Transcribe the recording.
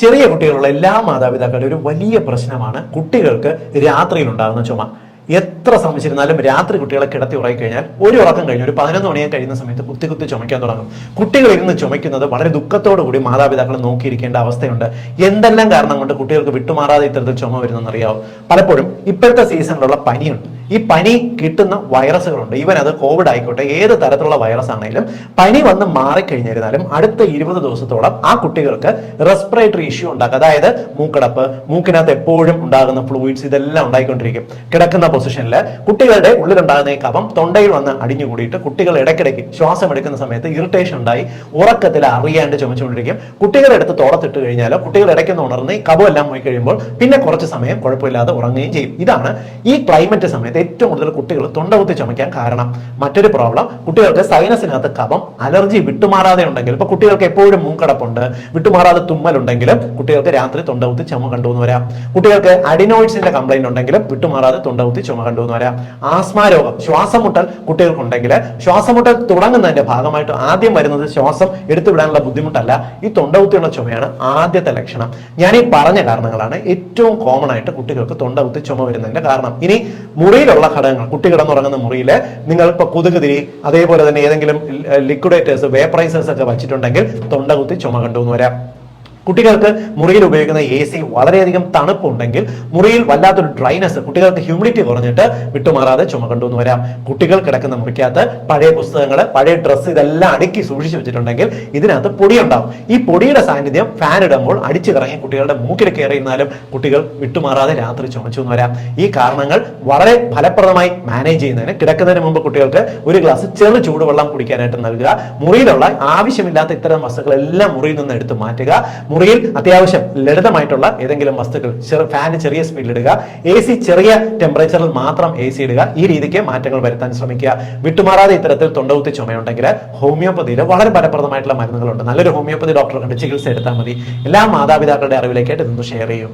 ചെറിയ കുട്ടികളുള്ള എല്ലാ മാതാപിതാക്കളുടെ ഒരു വലിയ പ്രശ്നമാണ് കുട്ടികൾക്ക് രാത്രിയിൽ ഉണ്ടാകുന്ന ചുമ. എത്ര ശ്രമിച്ചിരുന്നാലും രാത്രി കുട്ടികളെ കിടത്തി ഉറങ്ങിക്കഴിഞ്ഞാൽ ഒരു ഉറക്കം കഴിഞ്ഞ് ഒരു പതിനൊന്ന് മണിയായി കഴിയുന്ന സമയത്ത് കുത്തി കുത്തി ചുമയ്ക്കാൻ തുടങ്ങും. കുട്ടികൾ ഇരുന്ന് ചുമയ്ക്കുന്നത് വളരെ ദുഃഖത്തോടു കൂടി മാതാപിതാക്കൾ നോക്കിയിരിക്കേണ്ട അവസ്ഥയുണ്ട്. എന്തെല്ലാം കാരണം കൊണ്ട് കുട്ടികൾക്ക് വിട്ടുമാറാതെ ഇത്തരത്തിൽ ചുമ വരുന്നെന്ന് അറിയാവോ പലപ്പോഴും ഇപ്പോഴത്തെ സീസണിലുള്ള പനിയുണ്ട്. ഈ പനി കിട്ടുന്ന വൈറസുകളുണ്ട്. ഈവൻ അത് കോവിഡ് ആയിക്കോട്ടെ ഏത് തരത്തിലുള്ള വൈറസ് ആണെങ്കിലും പനി വന്ന് മാറിക്കഴിഞ്ഞിരുന്നാലും അടുത്ത ഇരുപത് ദിവസത്തോളം ആ കുട്ടികൾക്ക് റെസ്പിറേറ്ററി ഇഷ്യൂ ഉണ്ടാക്കും. അതായത് മൂക്കടപ്പ് മൂക്കിനകത്ത് എപ്പോഴും ഉണ്ടാകുന്ന ഫ്ലൂയിഡ്സ് ഇതെല്ലാം ഉണ്ടായിക്കൊണ്ടിരിക്കും. കിടക്കുന്ന പൊസിഷനിൽ കുട്ടികളുടെ ഉള്ളിലുണ്ടാകുന്ന ഈ കഫം തൊണ്ടയിൽ വന്ന് അടിഞ്ഞുകൂടിയിട്ട് കുട്ടികൾ ഇടയ്ക്കിടയ്ക്ക് ശ്വാസം എടുക്കുന്ന സമയത്ത് ഇറിറ്റേഷൻ ഉണ്ടായി ഉറക്കത്തിൽ അറിയാണ്ട് ചുമച്ചുകൊണ്ടിരിക്കും. കുട്ടികളെടുത്ത് തോളത്തിട്ട് കഴിഞ്ഞാൽ കുട്ടികൾ ഇടയ്ക്കൊന്ന് ഉണർന്ന് കഫം എല്ലാം പോയി കഴിയുമ്പോൾ പിന്നെ കുറച്ച് സമയം കുഴപ്പമില്ലാതെ ഉറങ്ങുകയും ചെയ്യും. ഇതാണ് ഈ ക്ലൈമറ്റ് സമയത്ത് ഏറ്റവും കൂടുതൽ കുട്ടികൾ തൊണ്ടകുത്തി ചുമയ്ക്കാൻ കാരണം മറ്റൊരു പ്രോബ്ലം കുട്ടികൾക്ക് സൈനസിനകത്ത് കഫം അലർജി വിട്ടുമാറാതെ ഉണ്ടെങ്കിൽ ഇപ്പൊ കുട്ടികൾക്ക് എപ്പോഴും മൂക്കടപ്പുണ്ട് വിട്ടുമാറാതെ തുമ്മലുണ്ടെങ്കിലും കുട്ടികൾക്ക് രാത്രി തൊണ്ടകുത്തി ചുമ കണ്ടുവന്ന് വരാം. കുട്ടികൾക്ക് അഡിനോയിഡ്സിന്റെ കംപ്ലൈന്റ് ഉണ്ടെങ്കിലും വിട്ടുമാറാതെ തൊണ്ടകുത്തി ചുമ കണ്ടുവന്ന് വരാം. ആസ്മ രോഗം ശ്വാസം മുട്ടൽ കുട്ടികൾക്കുണ്ടെങ്കിൽ ശ്വാസം മുട്ടൽ തുടങ്ങുന്നതിന്റെ ഭാഗമായിട്ട് ആദ്യം വരുന്നത് ശ്വാസം എടുത്തുവിടാനുള്ള ബുദ്ധിമുട്ടല്ല. ഈ തൊണ്ടകുത്തിയുള്ള ചുമയാണ് ആദ്യത്തെ ലക്ഷണം. ഞാൻ ഈ പറഞ്ഞ കാരണങ്ങളാണ് ഏറ്റവും കോമൺ ആയിട്ട് കുട്ടികൾക്ക് തൊണ്ടകുത്തി ചുമ വരുന്നതിന്റെ കാരണം. ഇനി മുറിയിലുള്ള ഘടകങ്ങൾ കുട്ടി കിടന്നുറങ്ങുന്ന മുറിയിൽ നിങ്ങൾ ഇപ്പൊ കൊതുകുതിരി അതേപോലെ തന്നെ ഏതെങ്കിലും ലിക്വിഡേറ്റേഴ്സ് വേപ്പറൈസേഴ്സ് ഒക്കെ വച്ചിട്ടുണ്ടെങ്കിൽ തൊണ്ടകുത്തി ചുമ കണ്ടുവന്ന് വരാം. കുട്ടികൾക്ക് മുറിയിൽ ഉപയോഗിക്കുന്ന എ സി വളരെയധികം തണുപ്പുണ്ടെങ്കിൽ മുറിയിൽ വല്ലാത്തൊരു ഡ്രൈനസ് കുട്ടികൾക്ക് ഹ്യൂമിഡിറ്റി കുറഞ്ഞിട്ട് വിട്ടുമാറാതെ ചുമ കണ്ടു വരാം. കുട്ടികൾ കിടക്കുന്ന മുറിക്കകത്ത് പഴയ പുസ്തകങ്ങൾ പഴയ ഡ്രസ്സ് ഇതെല്ലാം അടുക്കി സൂക്ഷിച്ചു വെച്ചിട്ടുണ്ടെങ്കിൽ ഇതിനകത്ത് പൊടിയുണ്ടാവും. ഈ പൊടിയുടെ സാന്നിധ്യം ഫാൻ ഇടുമ്പോൾ അടിച്ചു കറങ്ങി കുട്ടികളുടെ മൂക്കിൽ കയറിയിരുന്നാലും കുട്ടികൾ വിട്ടുമാറാതെ രാത്രി ചുമച്ചു എന്ന് വരാം. ഈ കാരണങ്ങൾ വളരെ ഫലപ്രദമായി മാനേജ് ചെയ്യുന്നതിന് കിടക്കുന്നതിന് മുമ്പ് കുട്ടികൾക്ക് ഒരു ഗ്ലാസ് ചെറു ചൂടുവെള്ളം കുടിക്കാനായിട്ട് നൽകുക. മുറിയിലുള്ള ആവശ്യമില്ലാത്ത ഇത്തരം വസ്തുക്കളെല്ലാം മുറിയിൽ നിന്ന് എടുത്തു മാറ്റുക. മുറിയിൽ അത്യാവശ്യം ലളിതമായിട്ടുള്ള ഏതെങ്കിലും വസ്തുക്കൾ ഫാൻ ചെറിയ സ്പീഡിൽ ഇടുക എ സി ചെറിയ ടെമ്പറേച്ചറിൽ മാത്രം എ സി ഇടുക ഈ രീതിക്ക് മാറ്റങ്ങൾ വരുത്താൻ ശ്രമിക്കുക. വിട്ടുമാറാതെ ഇത്തരത്തിൽ തൊണ്ടകുത്തി ചുമയുണ്ടെങ്കിൽ ഹോമിയോപ്പതിയിൽ വളരെ ഫലപ്രദമായിട്ടുള്ള മരുന്നുകളുണ്ട്. നല്ലൊരു ഹോമിയോപ്പതി ഡോക്ടറെ കണ്ട് ചികിത്സ എടുത്താൽ മതി. എല്ലാ മാതാപിതാക്കളുടെ അറിവിലേക്കായിട്ട് ഇതൊന്ന് ഷെയർ ചെയ്യും.